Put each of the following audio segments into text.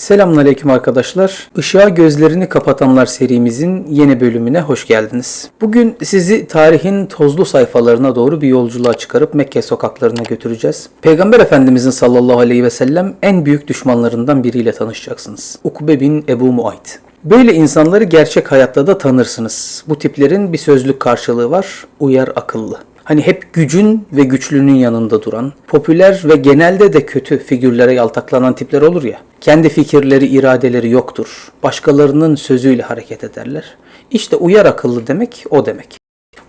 Selamünaleyküm arkadaşlar. Işığa gözlerini kapatanlar serimizin yeni bölümüne hoş geldiniz. Bugün sizi tarihin tozlu sayfalarına doğru bir yolculuğa çıkarıp Mekke sokaklarına götüreceğiz. Peygamber Efendimizin sallallahu aleyhi ve sellem en büyük düşmanlarından biriyle tanışacaksınız. Ukbe bin Ebu Muayt. Böyle insanları gerçek hayatta da tanırsınız. Bu tiplerin bir sözlük karşılığı var. Uyar akıllı. Hani hep gücün ve güçlünün yanında duran, popüler ve genelde de kötü figürlere yaltaklanan tipler olur ya. Kendi fikirleri, iradeleri yoktur. Başkalarının sözüyle hareket ederler. İşte uyar akıllı demek o demek.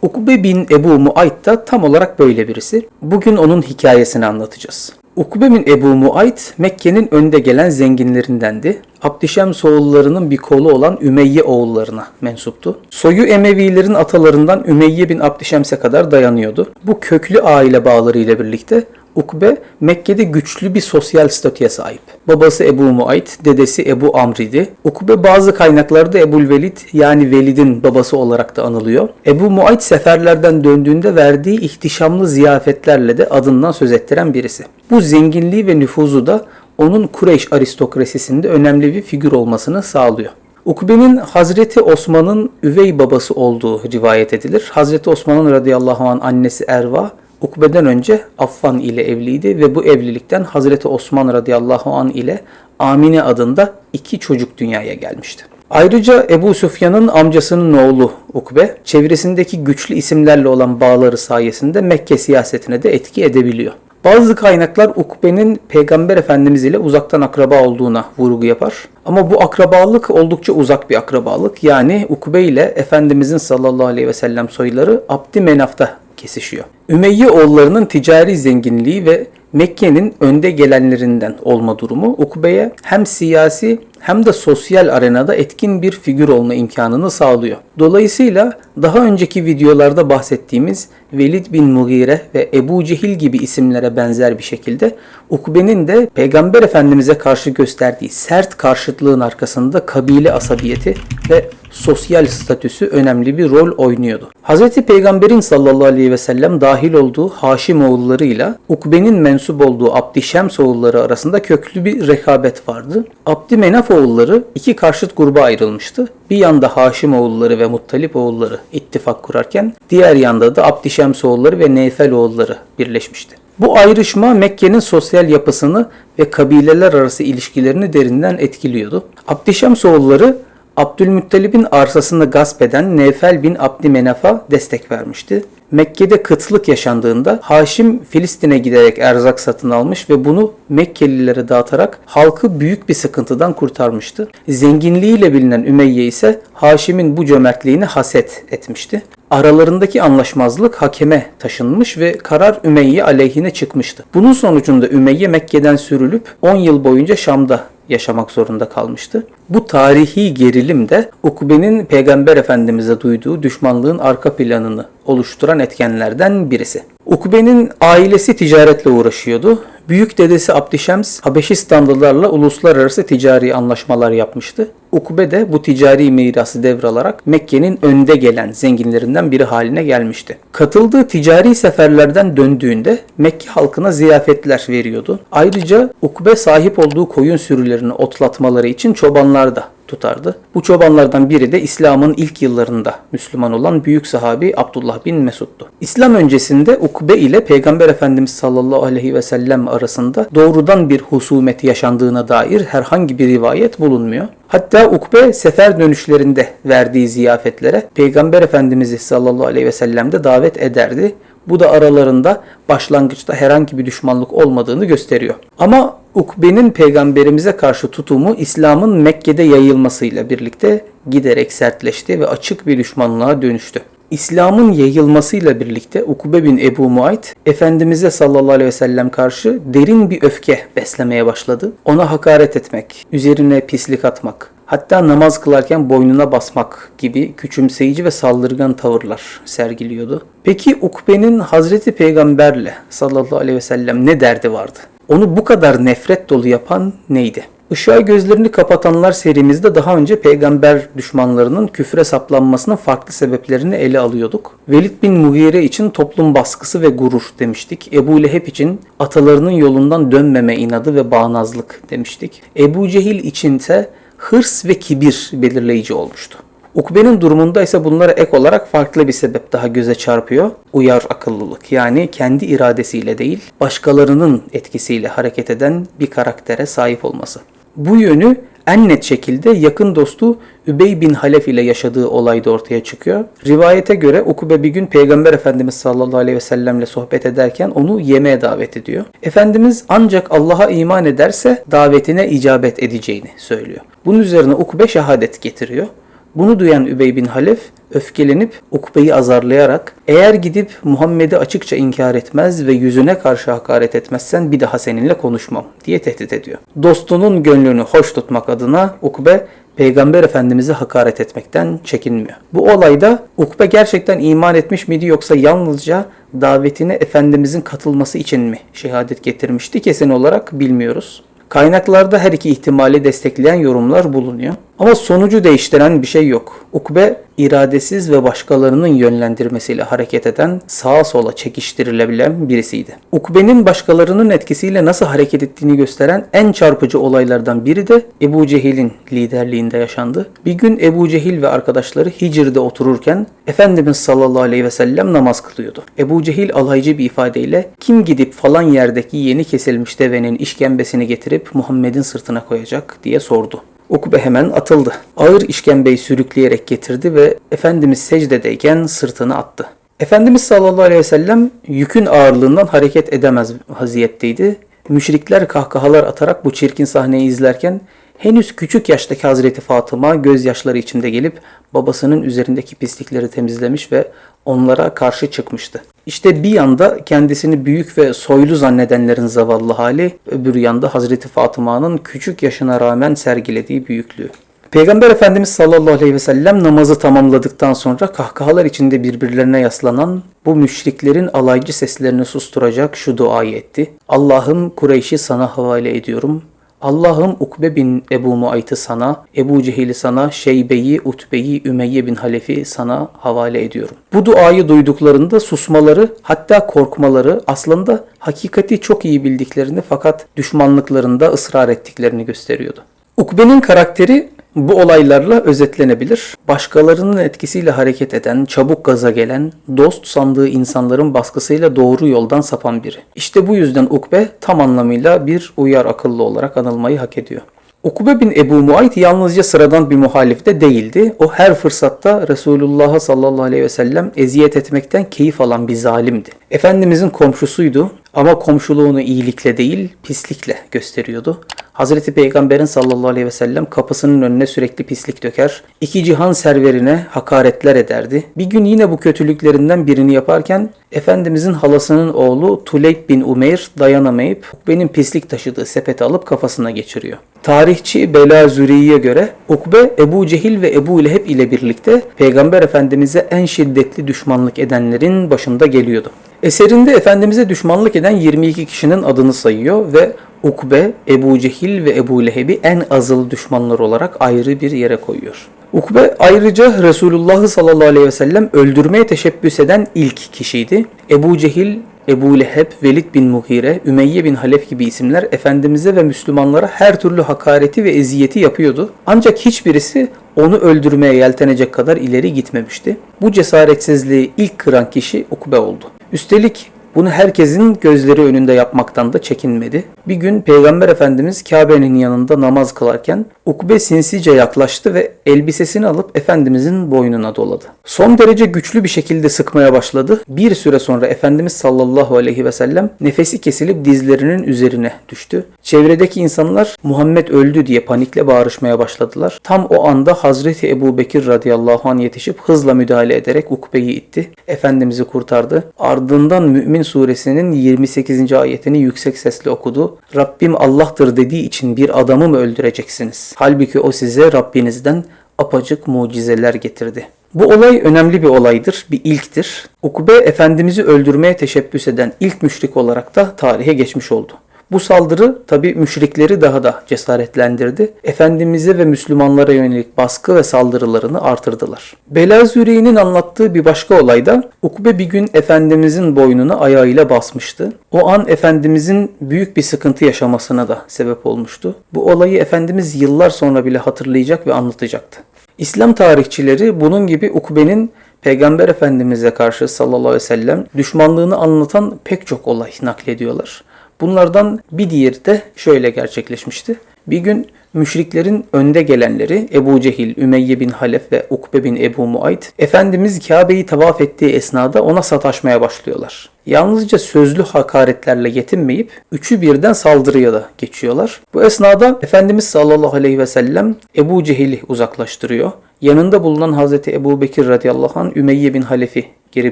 Ukbe bin Ebu Muayt da tam olarak böyle birisi. Bugün onun hikayesini anlatacağız. Ukbe bin Ebu Muayt Mekke'nin önde gelen zenginlerindendi. Abdişems oğullarının bir kolu olan Ümeyye oğullarına mensuptu. Soyu Emevilerin atalarından Ümeyye bin Abdişems'e kadar dayanıyordu. Bu köklü aile bağlarıyla birlikte Ukbe Mekke'de güçlü bir sosyal statüye sahip. Babası Ebu Muayt, dedesi Ebu Amr idi. Ukbe bazı kaynaklarda Ebul Velid yani Velid'in babası olarak da anılıyor. Ebu Muayt seferlerden döndüğünde verdiği ihtişamlı ziyafetlerle de adından söz ettiren birisi. Bu zenginliği ve nüfuzu da onun Kureyş aristokrasisinde önemli bir figür olmasını sağlıyor. Ukbe'nin Hazreti Osman'ın üvey babası olduğu rivayet edilir. Hazreti Osman'ın radıyallahu an annesi Erva, Ukbe'den önce Affan ile evliydi ve bu evlilikten Hazreti Osman radıyallahu an ile Amine adında iki çocuk dünyaya gelmişti. Ayrıca Ebu Süfyan'ın amcasının oğlu Ukbe, çevresindeki güçlü isimlerle olan bağları sayesinde Mekke siyasetine de etki edebiliyor. Bazı kaynaklar Ukbe'nin Peygamber Efendimiz ile uzaktan akraba olduğuna vurgu yapar. Ama bu akrabalık oldukça uzak bir akrabalık. Yani Ukbe ile Efendimizin sallallahu aleyhi ve sellem soyları Abdi Menaf'ta kesişiyor. Ümeyye oğullarının ticari zenginliği ve Mekke'nin önde gelenlerinden olma durumu Ukbe'ye hem siyasi hem de sosyal arenada etkin bir figür olma imkanını sağlıyor. Dolayısıyla daha önceki videolarda bahsettiğimiz Velid bin Mughire ve Ebu Cehil gibi isimlere benzer bir şekilde Ukbe'nin de Peygamber Efendimiz'e karşı gösterdiği sert karşıtlığın arkasında kabile asabiyeti ve sosyal statüsü önemli bir rol oynuyordu. Hz. Peygamber'in sallallahu aleyhi ve sellem dahil olduğu Haşim oğullarıyla Ukbe'nin mensup olduğu Abdişems oğulları arasında köklü bir rekabet vardı. Abdümenaf oğulları iki karşıt gruba ayrılmıştı. Bir yanda Haşim oğulları ve Muttalip oğulları ittifak kurarken diğer yanda da Abdişems oğulları ve Neyfel oğulları birleşmişti. Bu ayrışma Mekke'nin sosyal yapısını ve kabileler arası ilişkilerini derinden etkiliyordu. Abdişems oğulları Abdülmuttalib'in arsasını gasp eden Nevfel bin Abdümenaf'a destek vermişti. Mekke'de kıtlık yaşandığında Haşim Filistin'e giderek erzak satın almış ve bunu Mekkelilere dağıtarak halkı büyük bir sıkıntıdan kurtarmıştı. Zenginliğiyle bilinen Ümeyye ise Haşim'in bu cömertliğini haset etmişti. Aralarındaki anlaşmazlık hakeme taşınmış ve karar Ümeyye aleyhine çıkmıştı. Bunun sonucunda Ümeyye Mekke'den sürülüp 10 yıl boyunca Şam'da yaşamak zorunda kalmıştı. Bu tarihi gerilim de Ukbe'nin Peygamber Efendimiz'e duyduğu düşmanlığın arka planını oluşturan etkenlerden birisi. Ukbe'nin ailesi ticaretle uğraşıyordu. Büyük dedesi Abdişems Habeşistanlılarla uluslararası ticari anlaşmalar yapmıştı. Ukbe de bu ticari mirası devralarak Mekke'nin önde gelen zenginlerinden biri haline gelmişti. Katıldığı ticari seferlerden döndüğünde Mekke halkına ziyafetler veriyordu. Ayrıca Ukbe sahip olduğu koyun sürülerini otlatmaları için çobanlar da tutardı. Bu çobanlardan biri de İslam'ın ilk yıllarında Müslüman olan büyük sahabi Abdullah bin Mesud'du. İslam öncesinde Ukbe ile Peygamber Efendimiz sallallahu aleyhi ve sellem arasında doğrudan bir husumet yaşandığına dair herhangi bir rivayet bulunmuyor. Hatta Ukbe sefer dönüşlerinde verdiği ziyafetlere Peygamber Efendimiz'i sallallahu aleyhi ve sellem de davet ederdi. Bu da aralarında başlangıçta herhangi bir düşmanlık olmadığını gösteriyor. Ama Ukbe'nin peygamberimize karşı tutumu İslam'ın Mekke'de yayılmasıyla birlikte giderek sertleşti ve açık bir düşmanlığa dönüştü. İslam'ın yayılmasıyla birlikte Ukbe bin Ebu Muayt, Efendimiz'e sallallahu aleyhi ve sellem karşı derin bir öfke beslemeye başladı. Ona hakaret etmek, üzerine pislik atmak, hatta namaz kılarken boynuna basmak gibi küçümseyici ve saldırgan tavırlar sergiliyordu. Peki Ukbe'nin Hazreti Peygamberle sallallahu aleyhi ve sellem ne derdi vardı? Onu bu kadar nefret dolu yapan neydi? Işığa gözlerini kapatanlar serimizde daha önce peygamber düşmanlarının küfre saplanmasının farklı sebeplerini ele alıyorduk. Velid bin Mughire için toplum baskısı ve gurur demiştik. Ebu Leheb için atalarının yolundan dönmeme inadı ve bağnazlık demiştik. Ebu Cehil içinse hırs ve kibir belirleyici olmuştu. Ukbe'nin durumunda ise bunlara ek olarak farklı bir sebep daha göze çarpıyor. Uyar akıllılık yani kendi iradesiyle değil başkalarının etkisiyle hareket eden bir karaktere sahip olması. Bu yönü en net şekilde yakın dostu Übey bin Halef ile yaşadığı olayda ortaya çıkıyor. Rivayete göre Ukbe bir gün Peygamber Efendimiz sallallahu aleyhi ve sellemle sohbet ederken onu yemeğe davet ediyor. Efendimiz ancak Allah'a iman ederse davetine icabet edeceğini söylüyor. Bunun üzerine Ukbe şehadet getiriyor. Bunu duyan Übey bin Halef öfkelenip Ukbe'yi azarlayarak eğer gidip Muhammed'i açıkça inkar etmez ve yüzüne karşı hakaret etmezsen bir daha seninle konuşmam diye tehdit ediyor. Dostunun gönlünü hoş tutmak adına Ukbe Peygamber Efendimiz'i hakaret etmekten çekinmiyor. Bu olayda Ukbe gerçekten iman etmiş miydi yoksa yalnızca davetine Efendimizin katılması için mi şehadet getirmişti kesin olarak bilmiyoruz. Kaynaklarda her iki ihtimali destekleyen yorumlar bulunuyor. Ama sonucu değiştiren bir şey yok. Ukbe iradesiz ve başkalarının yönlendirmesiyle hareket eden, sağa sola çekiştirilebilen birisiydi. Ukbe'nin başkalarının etkisiyle nasıl hareket ettiğini gösteren en çarpıcı olaylardan biri de Ebu Cehil'in liderliğinde yaşandı. Bir gün Ebu Cehil ve arkadaşları Hicr'de otururken Efendimiz sallallahu aleyhi ve sellem namaz kılıyordu. Ebu Cehil alaycı bir ifadeyle kim gidip falan yerdeki yeni kesilmiş devenin işkembesini getirip Muhammed'in sırtına koyacak diye sordu. Ukbe hemen atıldı. Ağır işkembeyi sürükleyerek getirdi ve Efendimiz secdedeyken sırtını attı. Efendimiz sallallahu aleyhi ve sellem yükün ağırlığından hareket edemez vaziyetteydi. Müşrikler kahkahalar atarak bu çirkin sahneyi izlerken henüz küçük yaştaki Hazreti Fatıma gözyaşları içinde gelip babasının üzerindeki pislikleri temizlemiş ve onlara karşı çıkmıştı. İşte bir yanda kendisini büyük ve soylu zannedenlerin zavallı hali, öbür yanda Hazreti Fatıma'nın küçük yaşına rağmen sergilediği büyüklüğü. Peygamber Efendimiz sallallahu aleyhi ve sellem namazı tamamladıktan sonra kahkahalar içinde birbirlerine yaslanan bu müşriklerin alaycı seslerini susturacak şu duayı etti. Allah'ım Kureyş'i sana havale ediyorum. Allah'ım Ukbe bin Ebu Muayt'ı sana, Ebu Cehil'i sana, Şeybe'yi, Utbe'yi, Ümeyye bin Halef'i sana havale ediyorum. Bu duayı duyduklarında susmaları hatta korkmaları aslında hakikati çok iyi bildiklerini fakat düşmanlıklarında ısrar ettiklerini gösteriyordu. Ukbe'nin karakteri bu olaylarla özetlenebilir. Başkalarının etkisiyle hareket eden, çabuk gaza gelen, dost sandığı insanların baskısıyla doğru yoldan sapan biri. İşte bu yüzden Ukbe tam anlamıyla bir uyar akıllı olarak anılmayı hak ediyor. Ukbe bin Ebu Muayt yalnızca sıradan bir muhalif de değildi. O her fırsatta Resulullah sallallahu aleyhi ve sellem eziyet etmekten keyif alan bir zalimdi. Efendimizin komşusuydu ama komşuluğunu iyilikle değil pislikle gösteriyordu. Hazreti Peygamberin sallallahu aleyhi ve sellem kapısının önüne sürekli pislik döker. İki cihan serverine hakaretler ederdi. Bir gün yine bu kötülüklerinden birini yaparken Efendimizin halasının oğlu Tuleyb bin Umeyr dayanamayıp Ukbe'nin pislik taşıdığı sepeti alıp kafasına geçiriyor. Tarihçi Bela Züri'ye göre Ukbe, Ebu Cehil ve Ebu Leheb ile birlikte Peygamber Efendimiz'e en şiddetli düşmanlık edenlerin başında geliyordu. Eserinde Efendimiz'e düşmanlık eden 22 kişinin adını sayıyor ve Ukbe, Ebu Cehil ve Ebu Leheb'i en azılı düşmanlar olarak ayrı bir yere koyuyor. Ukbe ayrıca Resulullah sallallahu aleyhi ve sellem öldürmeye teşebbüs eden ilk kişiydi. Ebu Cehil, Ebu Leheb, Velid bin Muhire, Ümeyye bin Halef gibi isimler Efendimiz'e ve Müslümanlara her türlü hakareti ve eziyeti yapıyordu. Ancak hiçbirisi onu öldürmeye yeltenecek kadar ileri gitmemişti. Bu cesaretsizliği ilk kıran kişi Ukbe oldu. Üstelik bunu herkesin gözleri önünde yapmaktan da çekinmedi. Bir gün Peygamber Efendimiz Kabe'nin yanında namaz kılarken Ukbe sinsice yaklaştı ve elbisesini alıp Efendimizin boynuna doladı. Son derece güçlü bir şekilde sıkmaya başladı. Bir süre sonra Efendimiz sallallahu aleyhi ve sellem nefesi kesilip dizlerinin üzerine düştü. Çevredeki insanlar Muhammed öldü diye panikle bağırışmaya başladılar. Tam o anda Hazreti Ebu Bekir radıyallahu anh yetişip hızla müdahale ederek Ukbe'yi itti. Efendimiz'i kurtardı. Ardından Mümin suresinin 28. ayetini yüksek sesle okudu. Rabbim Allah'tır dediği için bir adamı mı öldüreceksiniz? Halbuki o size Rabbinizden apacık mucizeler getirdi. Bu olay önemli bir olaydır, bir ilktir. Ukbe Efendimiz'i öldürmeye teşebbüs eden ilk müşrik olarak da tarihe geçmiş oldu. Bu saldırı tabi müşrikleri daha da cesaretlendirdi. Efendimiz'e ve Müslümanlara yönelik baskı ve saldırılarını artırdılar. Belazüri'nin anlattığı bir başka olayda Ukbe bir gün Efendimiz'in boynuna ayağıyla basmıştı. O an Efendimiz'in büyük bir sıkıntı yaşamasına da sebep olmuştu. Bu olayı Efendimiz yıllar sonra bile hatırlayacak ve anlatacaktı. İslam tarihçileri bunun gibi Ukbe'nin Peygamber Efendimiz'e karşı sallallahu aleyhi ve sellem düşmanlığını anlatan pek çok olay naklediyorlar. Bunlardan bir diğeri de şöyle gerçekleşmişti. Bir gün müşriklerin önde gelenleri Ebu Cehil, Ümeyye bin Halef ve Ukbe bin Ebu Muayt, Efendimiz Kabe'yi tavaf ettiği esnada ona sataşmaya başlıyorlar. Yalnızca sözlü hakaretlerle yetinmeyip üçü birden saldırıya da geçiyorlar. Bu esnada Efendimiz sallallahu aleyhi ve sellem Ebu Cehil'i uzaklaştırıyor. Yanında bulunan Hazreti Ebu Bekir radıyallahu anh Ümeyye bin Halef'i geri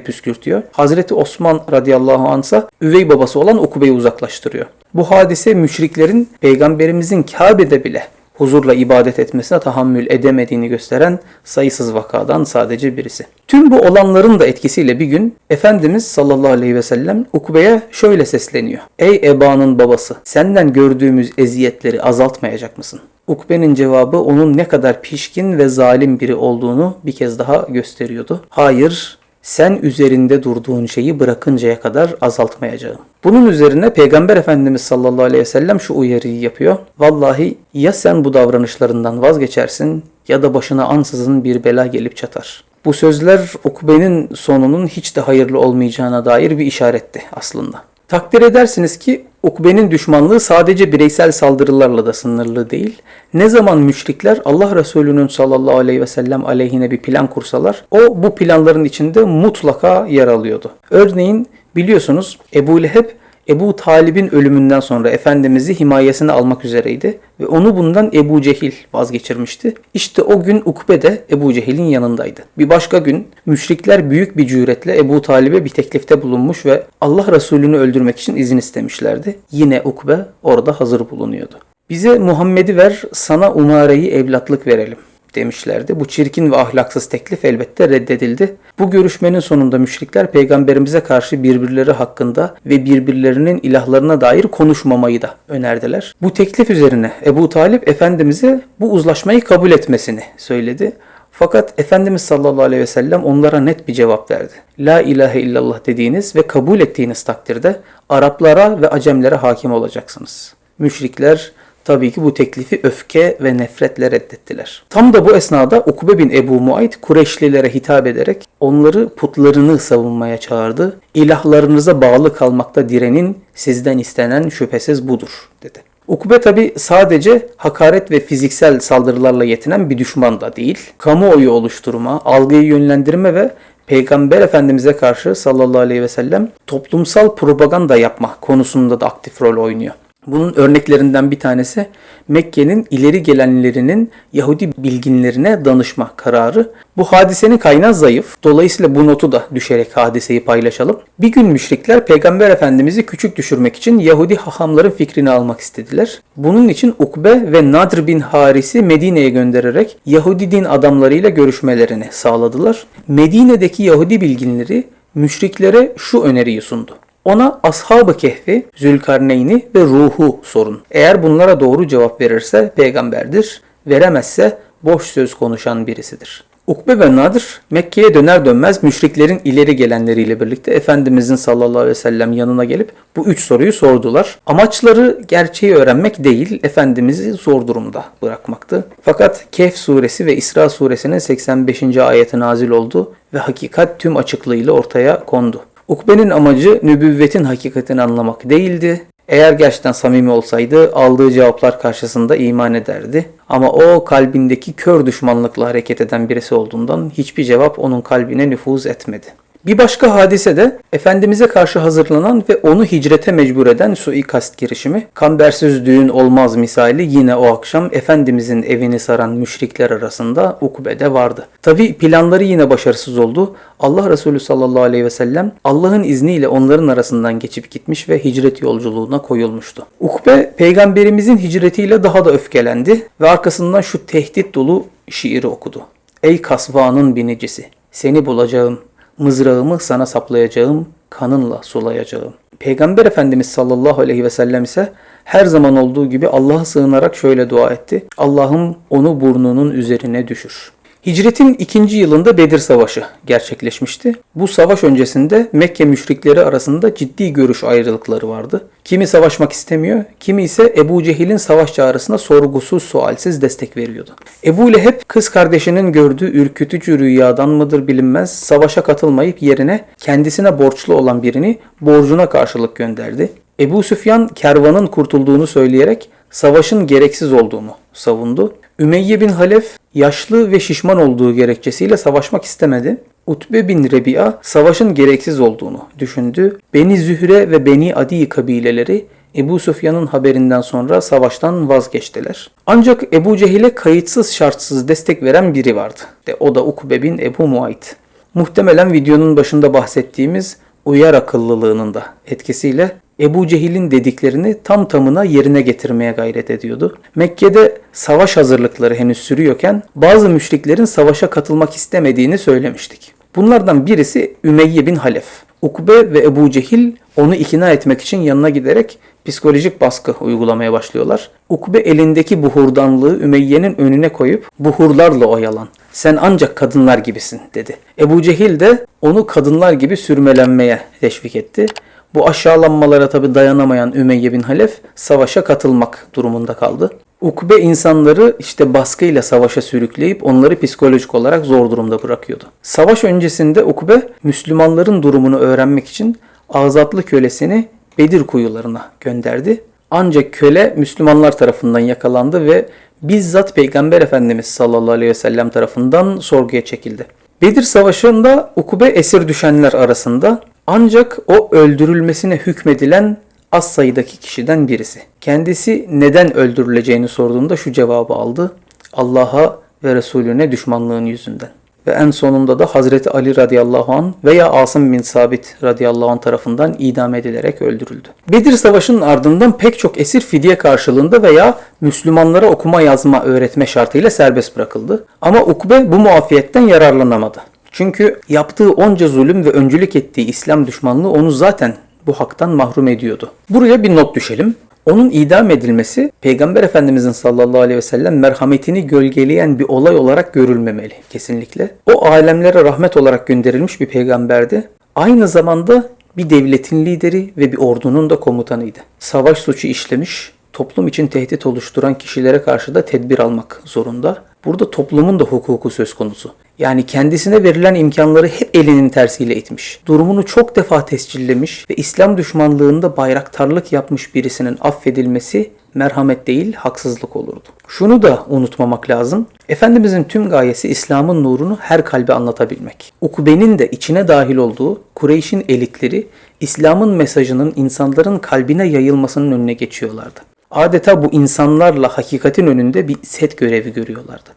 püskürtüyor. Hazreti Osman radıyallahu anh ise üvey babası olan Ukube'yi uzaklaştırıyor. Bu hadise müşriklerin peygamberimizin Kabe'de bile huzurla ibadet etmesine tahammül edemediğini gösteren sayısız vakadan sadece birisi. Tüm bu olanların da etkisiyle bir gün Efendimiz sallallahu aleyhi ve sellem Ukbe'ye şöyle sesleniyor. Ey Eba'nın babası senden gördüğümüz eziyetleri azaltmayacak mısın? Ukbe'nin cevabı onun ne kadar pişkin ve zalim biri olduğunu bir kez daha gösteriyordu. Hayır, sen üzerinde durduğun şeyi bırakıncaya kadar azaltmayacağım. Bunun üzerine Peygamber Efendimiz sallallahu aleyhi ve sellem şu uyarıyı yapıyor. Vallahi ya sen bu davranışlarından vazgeçersin ya da başına ansızın bir bela gelip çatar. Bu sözler Ukbe'nin sonunun hiç de hayırlı olmayacağına dair bir işaretti aslında. Takdir edersiniz ki Ukbe'nin düşmanlığı sadece bireysel saldırılarla da sınırlı değil. Ne zaman müşrikler Allah Resulü'nün sallallahu aleyhi ve sellem aleyhine bir plan kursalar, o bu planların içinde mutlaka yer alıyordu. Örneğin biliyorsunuz Ebu Leheb Ebu Talib'in ölümünden sonra Efendimiz'i himayesine almak üzereydi ve onu bundan Ebu Cehil vazgeçirmişti. İşte o gün Ukbe de Ebu Cehil'in yanındaydı. Bir başka gün müşrikler büyük bir cüretle Ebu Talib'e bir teklifte bulunmuş ve Allah Resulü'nü öldürmek için izin istemişlerdi. Yine Ukbe orada hazır bulunuyordu. Bize Muhammed'i ver, sana Umare'yi evlatlık verelim demişlerdi. Bu çirkin ve ahlaksız teklif elbette reddedildi. Bu görüşmenin sonunda müşrikler peygamberimize karşı birbirleri hakkında ve birbirlerinin ilahlarına dair konuşmamayı da önerdiler. Bu teklif üzerine Ebu Talip Efendimiz'e bu uzlaşmayı kabul etmesini söyledi. Fakat Efendimiz sallallahu aleyhi ve sellem onlara net bir cevap verdi. La ilahe illallah dediğiniz ve kabul ettiğiniz takdirde Araplara ve Acemlere hakim olacaksınız. Müşrikler tabii ki bu teklifi öfke ve nefretle reddettiler. Tam da bu esnada Ukbe bin Ebu Muayt Kureyşlilere hitap ederek onları putlarını savunmaya çağırdı. İlahlarınıza bağlı kalmakta direnin sizden istenen şüphesiz budur dedi. Ukbe tabi sadece hakaret ve fiziksel saldırılarla yetinen bir düşman da değil. Kamuoyu oluşturma, algıyı yönlendirme ve Peygamber Efendimiz'e karşı sallallahu aleyhi ve sellem toplumsal propaganda yapma konusunda da aktif rol oynuyor. Bunun örneklerinden bir tanesi Mekke'nin ileri gelenlerinin Yahudi bilginlerine danışma kararı. Bu hadisenin kaynağı zayıf. Dolayısıyla bu notu da düşerek hadiseyi paylaşalım. Bir gün müşrikler Peygamber Efendimiz'i küçük düşürmek için Yahudi hahamların fikrini almak istediler. Bunun için Ukbe ve Nadr bin Haris'i Medine'ye göndererek Yahudi din adamlarıyla görüşmelerini sağladılar. Medine'deki Yahudi bilginleri müşriklere şu öneriyi sundu. Ona Ashab-ı Kehfi, Zülkarneyn'i ve Ruh'u sorun. Eğer bunlara doğru cevap verirse peygamberdir, veremezse boş söz konuşan birisidir. Ukbe ve Nadir Mekke'ye döner dönmez müşriklerin ileri gelenleriyle birlikte Efendimizin sallallahu aleyhi ve sellem yanına gelip bu üç soruyu sordular. Amaçları gerçeği öğrenmek değil, Efendimiz'i zor durumda bırakmaktı. Fakat Kehf suresi ve İsra suresinin 85. ayeti nazil oldu ve hakikat tüm açıklığıyla ortaya kondu. Ukbe'nin amacı nübüvvetin hakikatini anlamak değildi. Eğer gerçekten samimi olsaydı aldığı cevaplar karşısında iman ederdi. Ama o kalbindeki kör düşmanlıkla hareket eden birisi olduğundan hiçbir cevap onun kalbine nüfuz etmedi. Bir başka hadise de Efendimiz'e karşı hazırlanan ve onu hicrete mecbur eden suikast girişimi. Kambersiz düğün olmaz misali yine o akşam Efendimiz'in evini saran müşrikler arasında Ukbe'de vardı. Tabi planları yine başarısız oldu. Allah Resulü sallallahu aleyhi ve sellem Allah'ın izniyle onların arasından geçip gitmiş ve hicret yolculuğuna koyulmuştu. Ukbe peygamberimizin hicretiyle daha da öfkelendi ve arkasından şu tehdit dolu şiiri okudu. Ey kasvanın binicisi seni bulacağım mızrağımı sana saplayacağım, kanınla sulayacağım. Peygamber Efendimiz sallallahu aleyhi ve sellem ise her zaman olduğu gibi Allah'a sığınarak şöyle dua etti. Allah'ım onu burnunun üzerine düşür. Hicretin ikinci yılında Bedir Savaşı gerçekleşmişti. Bu savaş öncesinde Mekke müşrikleri arasında ciddi görüş ayrılıkları vardı. Kimi savaşmak istemiyor, kimi ise Ebu Cehil'in savaş çağrısına sorgusuz sualsiz destek veriyordu. Ebu Leheb kız kardeşinin gördüğü ürkütücü rüyadan mıdır bilinmez savaşa katılmayıp yerine kendisine borçlu olan birini borcuna karşılık gönderdi. Ebu Süfyan kervanın kurtulduğunu söyleyerek savaşın gereksiz olduğunu savundu. Ümeyye bin Halef yaşlı ve şişman olduğu gerekçesiyle savaşmak istemedi. Utbe bin Rebi'a savaşın gereksiz olduğunu düşündü. Beni Zühre ve Beni Adi kabileleri Ebu Süfyan'ın haberinden sonra savaştan vazgeçtiler. Ancak Ebu Cehil'e kayıtsız şartsız destek veren biri vardı. De o da Ukbe bin Ebu Muayt. Muhtemelen videonun başında bahsettiğimiz uyar akıllılığının da etkisiyle Ebu Cehil'in dediklerini tam tamına yerine getirmeye gayret ediyordu. Mekke'de savaş hazırlıkları henüz sürüyorken bazı müşriklerin savaşa katılmak istemediğini söylemiştik. Bunlardan birisi Ümeyye bin Halef. Ukbe ve Ebu Cehil onu ikna etmek için yanına giderek psikolojik baskı uygulamaya başlıyorlar. Ukbe elindeki buhurdanlığı Ümeyye'nin önüne koyup buhurlarla oyalan. Sen ancak kadınlar gibisin dedi. Ebu Cehil de onu kadınlar gibi sürmelenmeye teşvik etti. Bu aşağılanmalara tabi dayanamayan Ümeyye bin Halef savaşa katılmak durumunda kaldı. Ukbe insanları işte baskıyla savaşa sürükleyip onları psikolojik olarak zor durumda bırakıyordu. Savaş öncesinde Ukbe Müslümanların durumunu öğrenmek için azatlı kölesini Bedir kuyularına gönderdi. Ancak köle Müslümanlar tarafından yakalandı ve bizzat Peygamber Efendimiz sallallahu aleyhi ve sellem tarafından sorguya çekildi. Bedir Savaşı'nda Ukbe esir düşenler arasında ancak o öldürülmesine hükmedilen az sayıdaki kişiden birisi. Kendisi neden öldürüleceğini sorduğunda şu cevabı aldı. Allah'a ve Resulüne düşmanlığın yüzünden. Ve en sonunda da Hazreti Ali radıyallahu an veya Asım bin Sabit radıyallahu an tarafından idam edilerek öldürüldü. Bedir Savaşı'nın ardından pek çok esir fidye karşılığında veya Müslümanlara okuma yazma öğretme şartıyla serbest bırakıldı. Ama Ukbe bu muafiyetten yararlanamadı. Çünkü yaptığı onca zulüm ve öncülük ettiği İslam düşmanlığı onu zaten bu haktan mahrum ediyordu. Buraya bir not düşelim. Onun idam edilmesi Peygamber Efendimizin sallallahu aleyhi ve sellem merhametini gölgeleyen bir olay olarak görülmemeli kesinlikle. O alemlere rahmet olarak gönderilmiş bir peygamberdi. Aynı zamanda bir devletin lideri ve bir ordunun da komutanıydı. Savaş suçu işlemiş, toplum için tehdit oluşturan kişilere karşı da tedbir almak zorunda. Burada toplumun da hukuku söz konusu. Yani kendisine verilen imkanları hep elinin tersiyle itmiş. Durumunu çok defa tescillemiş ve İslam düşmanlığında bayraktarlık yapmış birisinin affedilmesi merhamet değil haksızlık olurdu. Şunu da unutmamak lazım. Efendimizin tüm gayesi İslam'ın nurunu her kalbe anlatabilmek. Ukbe'nin de içine dahil olduğu Kureyş'in elitleri İslam'ın mesajının insanların kalbine yayılmasının önüne geçiyorlardı. Adeta bu insanlarla hakikatin önünde bir set görevi görüyorlardı.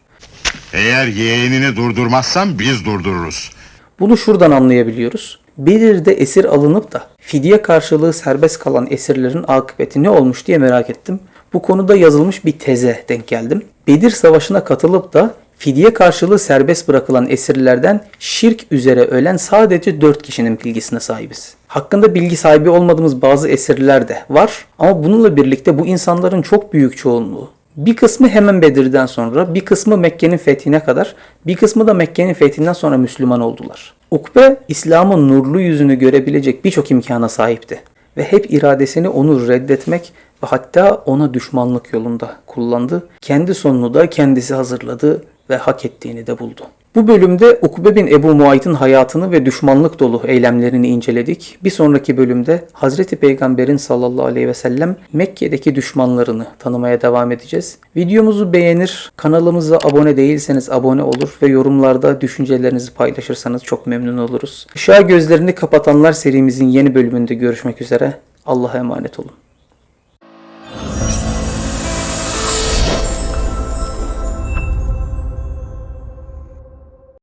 Eğer yeğenini durdurmazsan biz durdururuz. Bunu şuradan anlayabiliyoruz. Bedir'de esir alınıp da fidye karşılığı serbest kalan esirlerin akıbeti ne olmuş diye merak ettim. Bu konuda yazılmış bir teze denk geldim. Bedir Savaşı'na katılıp da fidye karşılığı serbest bırakılan esirlerden şirk üzere ölen sadece 4 kişinin bilgisine sahibiz. Hakkında bilgi sahibi olmadığımız bazı esirler de var ama bununla birlikte bu insanların çok büyük çoğunluğu bir kısmı hemen Bedir'den sonra, bir kısmı Mekke'nin fethine kadar, bir kısmı da Mekke'nin fethinden sonra Müslüman oldular. Ukbe, İslam'ın nurlu yüzünü görebilecek birçok imkana sahipti. Ve hep iradesini onu reddetmek ve hatta ona düşmanlık yolunda kullandı. Kendi sonunu da kendisi hazırladı ve hak ettiğini de buldu. Bu bölümde Ukbe bin Ebu Muayt'ın hayatını ve düşmanlık dolu eylemlerini inceledik. Bir sonraki bölümde Hazreti Peygamber'in sallallahu aleyhi ve sellem Mekke'deki düşmanlarını tanımaya devam edeceğiz. Videomuzu beğenir, kanalımıza abone değilseniz abone olur ve yorumlarda düşüncelerinizi paylaşırsanız çok memnun oluruz. Işığa gözlerini kapatanlar serimizin yeni bölümünde görüşmek üzere. Allah'a emanet olun.